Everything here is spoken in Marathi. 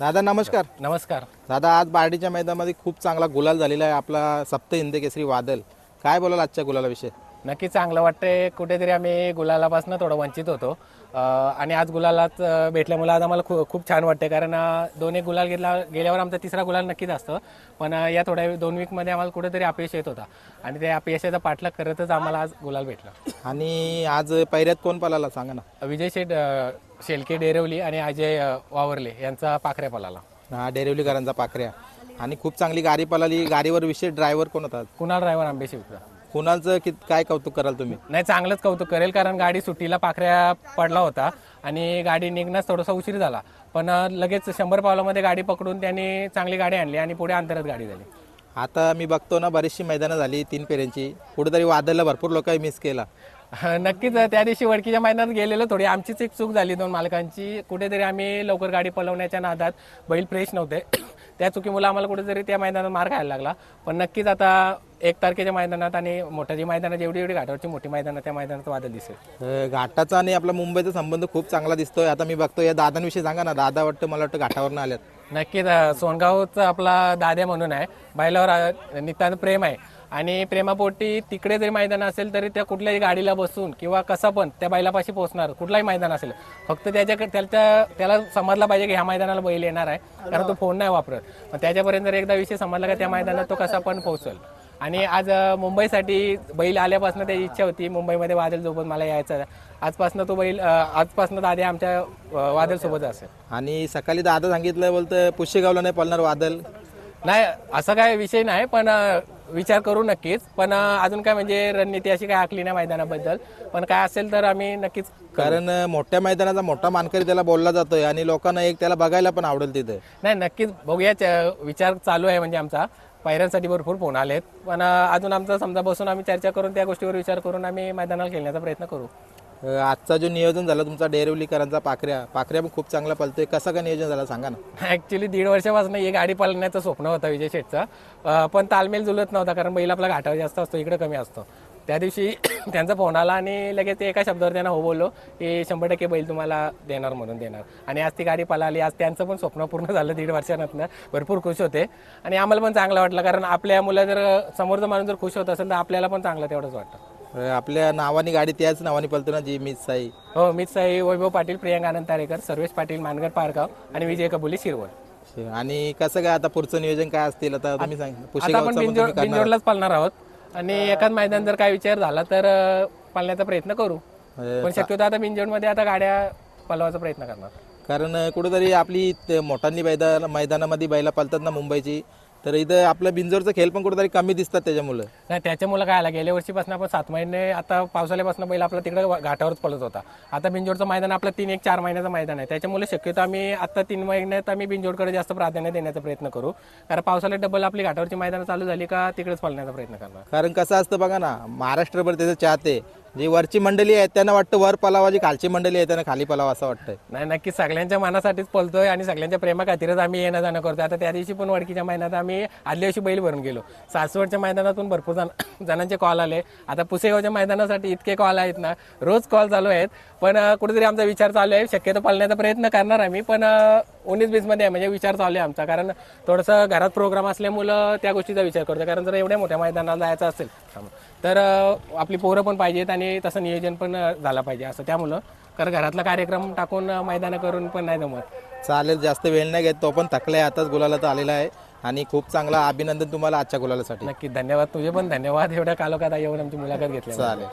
दादा नमस्कार. नमस्कार. दादा आज बार्डीच्या मैदानामध्ये खूप चांगला गुलाल झालेला आहे आपला सप्त हिंद केसरी वादल. काय बोलाल आजच्या गुलालाविषयी नक्की चांगलं वाटतंय. कुठेतरी आम्ही गुलालापासून थोडं वंचित होतो. अं, आणि आज गुलालात अं, भेटल्यामुळे आज आम्हाला खूप खूप छान वाटते कारण अं, दोन एक गुलाल घेतला गेल्यावर आमचा तिसरा गुलाल नक्कीच असतं. पण अं, या थोड्या दोन वीकमध्ये आम्हाला कुठेतरी अपयश येत होता. आणि त्या अपयशाचा पाठलाग करतच आम्हाला आज गुलाल भेटला. आणि आज पैऱ्यात कोण पळाला? सांगा ना. विजय शेठ अं, शेलके डेरवली आणि अजय वावरले यांचा पाखऱ्या पलाला हा डेरिवलीकरांचा पाखऱ्या. आणि खूप चांगली गाडी पळाली. गाडीवर विशेष ड्रायव्हर कोण होता कुणाल ड्रायव्हर आंबे शिवचा कुणालचं कित काय कौतुक कराल तुम्ही? नाही चांगलंच कौतुक करेल कारण गाडी सुट्टीला पाखऱ्या पडला होता आणि गाडी निघण्यास थोडासा उशीर झाला. पण लगेच शंभर पावलामध्ये गाडी पकडून त्यांनी चांगली गाडी आणली आणि पुढे अंतरात गाडी झाली. आता मी बघतो ना बरीचशी मैदानं झाली तीन फेऱ्यांची. कुठेतरी वादलला भरपूर लोकांनी मिस केला. नक्कीच. त्या दिवशी वडकीच्या मैदानात गेलेलो. थोडी आमचीच एक चूक झाली दोन मालकांची. कुठेतरी आम्ही लवकर गाडी पलवण्याच्या नादात बैल फ्रेश नव्हते. त्या चुकीमुळे आम्हाला कुठेतरी त्या मैदानात मार खायला लागला. पण नक्कीच आता एक तारखेच्या मैदानात आणि मोठ्या जी मैदानात जेवढी एवढी घाटावरची मोठी मैदानात त्या मैदानात वादळ दिसेल. घाटाचा आणि आपला मुंबईचा संबंध खूप चांगला दिसतोय. आता मी बघतो या दादांविषयी सांगा ना. दादा वाटतं मला वाटतं घाटावरनं आल्यात. नक्कीच अं, सोनगावचा आपला दाद्या म्हणून आहे. बैलावर नितांत प्रेम आहे. आणि प्रेमापोटी तिकडे जरी मैदान असेल तरी त्या कुठल्याही गाडीला बसून किंवा कसं पण त्या बैलापाशी पोहोचणार कुठलाही मैदान असेल फक्त त्याच्याकडे त्याच्या त्याला समजला पाहिजे की ह्या मैदानाला बैल येणार आहे. कारण तो फोन नाही वापरत. पण त्याच्यापर्यंत जर एकदा विषय समजला का त्या मैदानात तो कसा पण पोहोचल. आणि आज अं, मुंबईसाठी बैल आल्यापासून त्याची इच्छा होती. मुंबईमध्ये वादल सोबत मला यायचं. आजपासून तो बैल अं, आजपासून दाद्या आमच्या वादल सोबत असेल आणि सकाळी दादा सांगितलं बोलतं पुशेगावला नाही पळणार वादल नाही असं काय विषय नाही पण अं, विचार करू नक्कीच. पण अं, अजून काय म्हणजे रणनीती अशी काय आखली नाही मैदानाबद्दल. पण काय असेल तर आम्ही नक्कीच कारण मोठ्या मैदानाचा मोठा मानकरी त्याला बोलला जातोय आणि लोकांना एक त्याला बघायला पण आवडेल तिथे. नाही नक्कीच बघूया च- विचार चालू आहे म्हणजे आमचा. पायऱ्यांसाठी भरपूर फोन आलेत. पण अं, अजून आमचा समजा बसून आम्ही चर्चा करून त्या गोष्टीवर विचार करून आम्ही मैदानाला खेळण्याचा प्रयत्न करू. आजचा जो नियोजन झाला तुमचा डेरिवलीकरांचा पाखऱ्या पाखऱ्या पण खूप चांगला पळतोय. कसं काय नियोजन झालं सांगा ना. ऍक्च्युली दीड वर्षापासून ही गाडी पालण्याचं स्वप्न होतं विजय शेठचं. पण तालमेल जुलत नव्हता कारण बैल आपला घाटावर जास्त असतो इकडे कमी असतो. त्या दिवशी त्यांचा फोन आला आणि लगेच ते एका शब्दावर त्यांना हो बोललो की शंभर टक्के बैल तुम्हाला देणार म्हणून देणार. आणि आज ती गाडी पळाली. आज त्यांचं पण स्वप्न पूर्ण झालं दीड वर्षानंतर भरपूर खुश होते. आणि आम्हाला पण चांगलं वाटलं कारण आपल्या मुलं जर समोरचं माणूस जर खुश होत असेल तर आपल्याला पण चांगलं तेवढंच वाटतं. आपल्या नावानी गाडी त्याच नावाने पळतो ना जी मिस साई. हो मी साई वैभव पाटील प्रियांका आनंद तारेकर सर्वेश पाटील मानगर पारगाव आणि विजय कबुली शिरवळ. आणि कसं काय आता पुढचं नियोजन काय असतील? आता तुम्ही सांगा बिंजोडलाच पालणार आहोत. आणि एखाद मैदान जर काय विचार झाला तर पालण्याचा प्रयत्न करू. अं, पण शक्यतो आता बिंजोडमध्ये आता गाड्या पलवायचा प्रयत्न करणार. कारण कुठेतरी आपली मैदान मैदानामध्ये बैला पळतात ना मुंबईची तर इथं आपलं बिंजोरचं खेळ पण कुठेतरी कमी दिसतात त्याच्यामुळे. नाही त्याच्यामुळे काय आला गेल्या वर्षीपासून आपण सात महिने आता पावसाळ्यापासून पहिला आपला तिकडे घाटावरच पळत होता. आता बिंजोडचं मैदान आपलं तीन एक चार महिन्याचं मैदान आहे. त्याच्यामुळे शक्यतो आम्ही आता तीन महिन्यात आम्ही बिंजोडकडे जास्त प्राधान्य देण्याचा प्रयत्न करू. कारण पावसाळ्यात डबल आपली घाटावरची मैदानं चालू झाली का तिकडेच पळण्याचा प्रयत्न करणार. कारण कसं असतं बघा ना महाराष्ट्रभर त्याचं चाहते. जी वरची मंडळी आहेत त्यांना वाटतं वर पलावा जी खालची मंडळी आहे त्यांना खाली पलावा असं वाटतंय. नाही नक्की सगळ्यांच्या मनासाठीच पलतोय आणि सगळ्यांच्या प्रेमा खातीरच आम्ही येणं जाणं करतोय. आता त्या दिवशी पण वडकीच्या महिन्यात आम्ही आदल्या दिवशी बैल भरून गेलो. सासवडच्या मैदानातून भरपूर जण जणांचे कॉल आले. आता पुसेगावच्या मैदानासाठी इतके कॉल आहेत ना रोज कॉल चालू आहेत. पण कुठेतरी आमचा विचार चालू आहे. शक्यतो पाळण्याचा प्रयत्न करणार आम्ही पण उन्नीस बीसमध्ये आहे. म्हणजे विचार चालू आहे आमचा. कारण थोडंसं घरात प्रोग्राम असल्यामुळं त्या गोष्टीचा विचार करतो कारण जर एवढ्या मोठ्या मैदानाला जायचं असेल तर आपली पोरं पण पाहिजेत आणि तसं नियोजन पण झालं पाहिजे असं त्यामुळं. कारण घरातला कार्यक्रम टाकून मैदानं करून पण नाही जमत. चालेल जास्त वेळ नाही घेत तो पण थकलाय आताच गुलाला तर आलेला आहे. आणि खूप चांगला अभिनंदन तुम्हाला आजच्या गुलालासाठी. नक्की धन्यवाद. तुझे पण धन्यवाद. एवढ्या कालोखात येऊन आमची मुलाखत घेतली चालेल.